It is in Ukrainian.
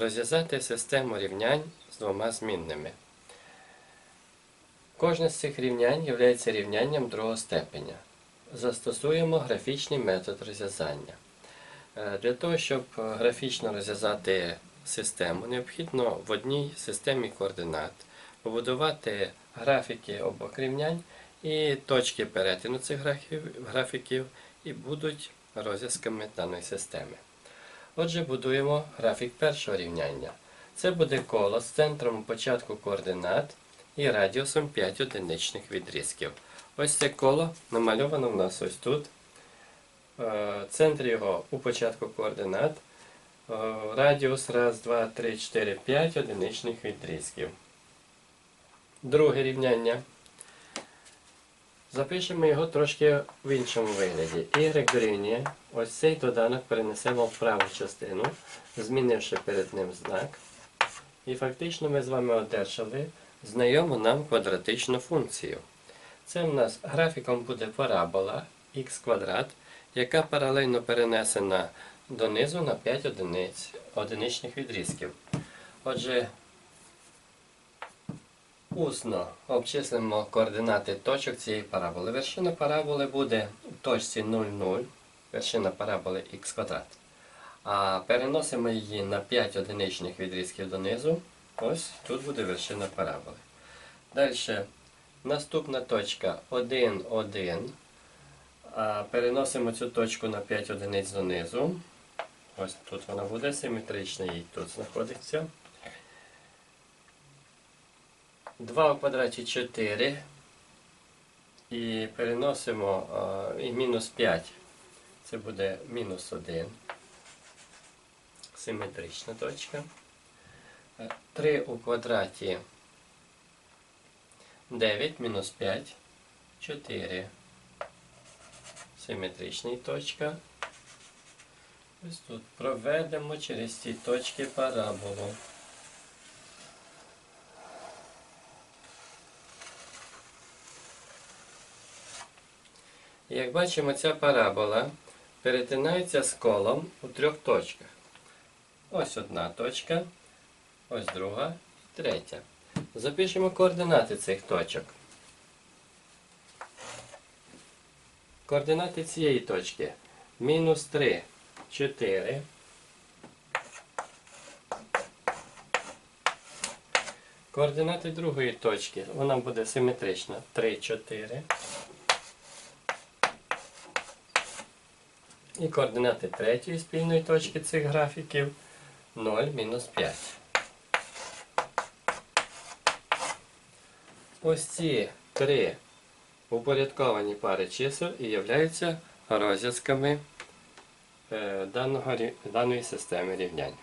Розв'язати систему рівнянь з двома змінними. Кожне з цих рівнянь є рівнянням другого степеня. Застосуємо графічний метод розв'язання. Е, Для того, щоб е, графічно розв'язати систему, необхідно в одній системі координат побудувати графіки обох рівнянь і точки перетину цих графіків і будуть розв'язками даної системи. Отже, будуємо графік першого рівняння. Це буде коло з центром початку координат і радіусом 5 одиничних відрізків. Ось це коло намальовано в нас ось тут. Е, Центр його у початку координат. Е, Радіус 1, 2, 3, 4, 5 одиничних відрізків. Друге рівняння. Запишемо його трошки в іншому вигляді. Y дорівнює. Ось цей доданок перенесемо в праву частину, змінивши перед ним знак. І фактично ми з вами одержали знайому нам квадратичну функцію. Це в нас графіком буде парабола х квадрат, яка паралельно перенесена донизу на 5 одиниць, одиничних відрізків. Отже, усно обчислимо координати точок цієї параболи. Вершина параболи буде в точці 0,0, вершина параболи х квадрат. А переносимо її на 5 одиничних відрізків донизу. Ось тут буде вершина параболи. Далі наступна точка 1, 1. А переносимо цю точку на 5 одиниць донизу. Ось тут вона буде симетрична, їй тут знаходиться. 2 в квадраті 4. І переносимо і мінус 5. Це буде мінус 1. Симетрична точка. 3 у квадраті 9 мінус 5. 4. Симетрична точка. Ось тут проведемо через ці точки параболу. Як бачимо, ця парабола перетинається з колом у трьох точках. Ось одна точка, ось друга і третя. Запишемо координати цих точок. Координати цієї точки мінус 3, 4. Координати другої точки, вона буде симетрична 3, 4. І координати третьої спільної точки цих графіків 0, мінус 5. Ось ці три упорядковані пари чисел і являються розв'язками е, даної системи рівнянь.